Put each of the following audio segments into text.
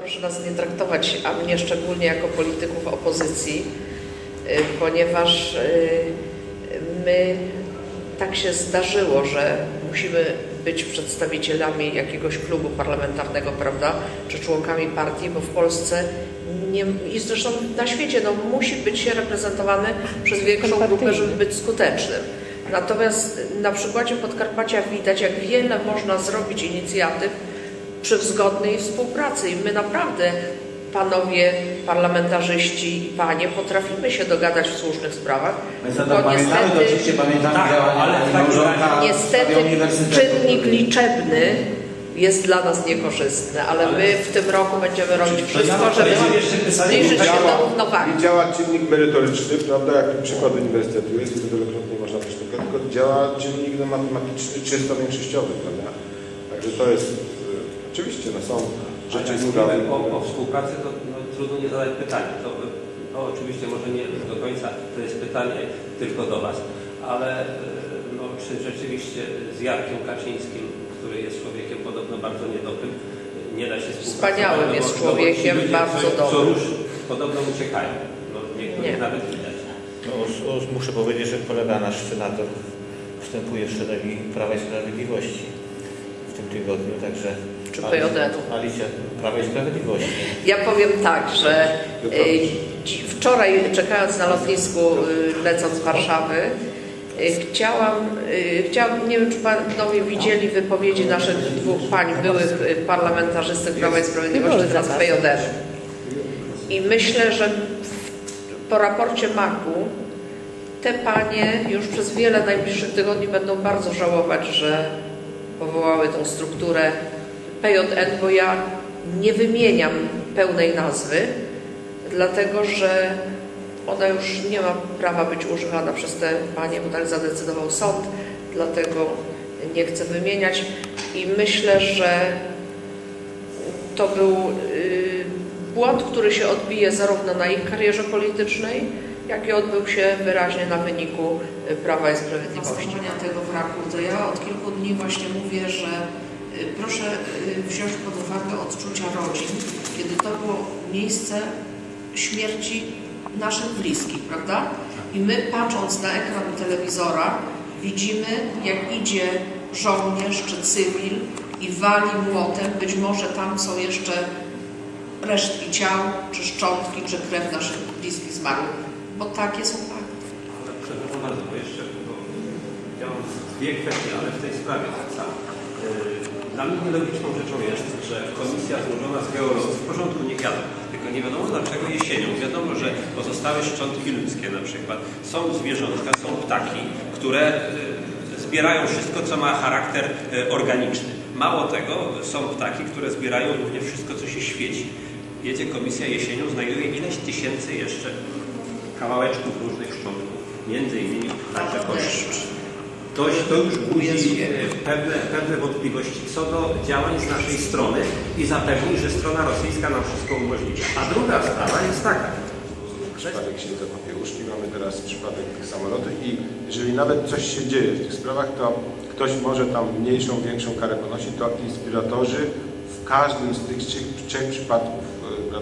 Proszę nas nie traktować, a mnie szczególnie jako polityków opozycji, y, ponieważ y, my tak się zdarzyło, że musimy być przedstawicielami jakiegoś klubu parlamentarnego, prawda, czy członkami partii, bo w Polsce nie, i zresztą na świecie no, musi być się reprezentowany przez większą grupę, żeby być skutecznym. Natomiast na przykładzie Podkarpacia widać, jak wiele można zrobić inicjatyw przy wzgodnej współpracy i my naprawdę, panowie parlamentarzyści i panie, potrafimy się dogadać w słusznych sprawach. My to pamiętamy, to oczywiście pamiętamy Tak, działania ale małżonka Niestety czynnik liczebny jest dla nas niekorzystny, ale my w tym roku będziemy robić wszystko, ja- żeby zbliżyć się do równowagi. Nie działa czynnik merytoryczny, prawda, jak przykład uniwersytetu jest, wielokrotnie można też tylko, tylko działa czynnik no, matematyczny, czysto większościowy, prawda? Także to jest, oczywiście, no są rzeczy zgody. mówimy o, o współpracy, to no, trudno nie zadać pytania. To, no, oczywiście może nie do końca to jest pytanie tylko do Was, ale e, no, czy rzeczywiście z Jarkiem Kaczyńskim, który jest człowiekiem podobno bardzo niedobrym, nie da się współpracować? Wspaniałym No bo- jest człowiekiem, ludzie, bardzo co, Co dobrym. rusz podobno uciekają. No, niektórych Nie. nawet widać. No, już, już muszę powiedzieć, że kolega nasz senator wstępuje w szeregi Prawa i Sprawiedliwości tym tygodniu, także... Czy Alicja- PJD-u? Alicja Prawa i Sprawiedliwości. Ja powiem tak, że y, wczoraj czekając na lotnisku, y, lecąc z Warszawy, y, chciałam, chciałam, nie wiem czy panowie widzieli wypowiedzi naszych dwóch pań, byłych parlamentarzystek Prawa i Sprawiedliwości teraz PJD. I myślę, że po raporcie MAK-u te panie już przez wiele najbliższych tygodni będą bardzo żałować, że powołały tą strukturę PJN, bo ja nie wymieniam pełnej nazwy, dlatego że ona już nie ma prawa być używana przez te panie, bo tak zadecydował sąd, dlatego nie chcę wymieniać. I myślę, że to był y, błąd, który się odbije zarówno na ich karierze politycznej, jak i odbył się wyraźnie na wyniku y, Prawa i Sprawiedliwości. Tego wraku, to ja od kilku dni właśnie mówię, że y, proszę y, wziąć pod uwagę odczucia rodzin, kiedy to było miejsce śmierci naszych bliskich, prawda? I my patrząc na ekran telewizora widzimy, jak idzie żołnierz czy cywil i wali młotem, być może tam są jeszcze resztki ciał, czy szczątki, czy krew naszych bliskich zmarłych, bo takie są fakty. Ale przepraszam bardzo, bo jeszcze bo ja mam dwie kwestie, ale w tej sprawie tak samo. Yy, Dla mnie nielogiczną rzeczą jest, że komisja złożona z geologów, w porządku, nie wiadomo, tylko nie wiadomo dlaczego jesienią. Wiadomo, że pozostałe szczątki ludzkie na przykład, są zwierzątka, są ptaki, które yy, zbierają wszystko, co ma charakter yy, organiczny. Mało tego, są ptaki, które zbierają również wszystko, co się świeci. Wiecie, komisja jesienią znajduje ileś tysięcy jeszcze kawałeczków różnych szczątków, między innymi także kości. To, to już budzi e, pewne, pewne wątpliwości co do działań z naszej strony i zapewni, że strona rosyjska nam wszystko umożliwia. A druga sprawa jest taka. Przypadek księdza papiełuszki, mamy teraz przypadek samolotu i jeżeli nawet coś się dzieje w tych sprawach, to ktoś może tam mniejszą, większą karę ponosi, to inspiratorzy w każdym z tych trzech, trzech przypadków,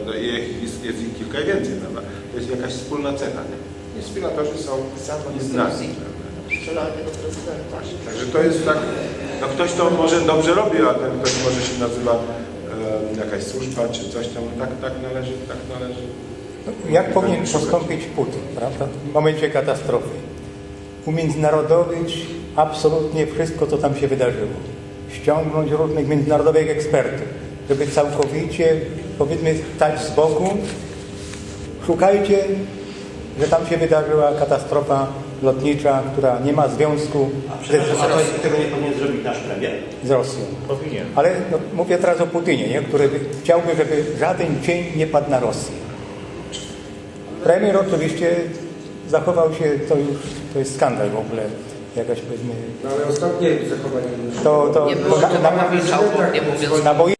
prawda, i jest, jest ich kilka więcej, prawda, to jest jakaś wspólna cecha, nie? Inspiratorzy są znani, prawda. Strzelanie do prezydenta. Także to jest tak, no ktoś to może dobrze robi, a ten ktoś może się nazywa e, jakaś służba czy coś tam, tak, tak należy, tak należy. Jak powinien postąpić Putin, prawda? W momencie katastrofy. Umiędzynarodowić absolutnie wszystko, co tam się wydarzyło. Ściągnąć różnych międzynarodowych ekspertów, żeby całkowicie, powiedzmy, stać z boku. Szukajcie, że tam się wydarzyła katastrofa lotnicza, która nie ma związku A z, a to, tego nie powinien zrobić nasz premier? z Rosją. Powinien. Ale no, mówię teraz o Putinie, nie? który by, chciałby, żeby żaden cień nie padł na Rosję. Premier oczywiście zachował się, to już to jest skandal w ogóle, jakaś powiedzmy, No ale ostatnie zachowanie to, to, Nie było to na, na, nie mówiąc na boisku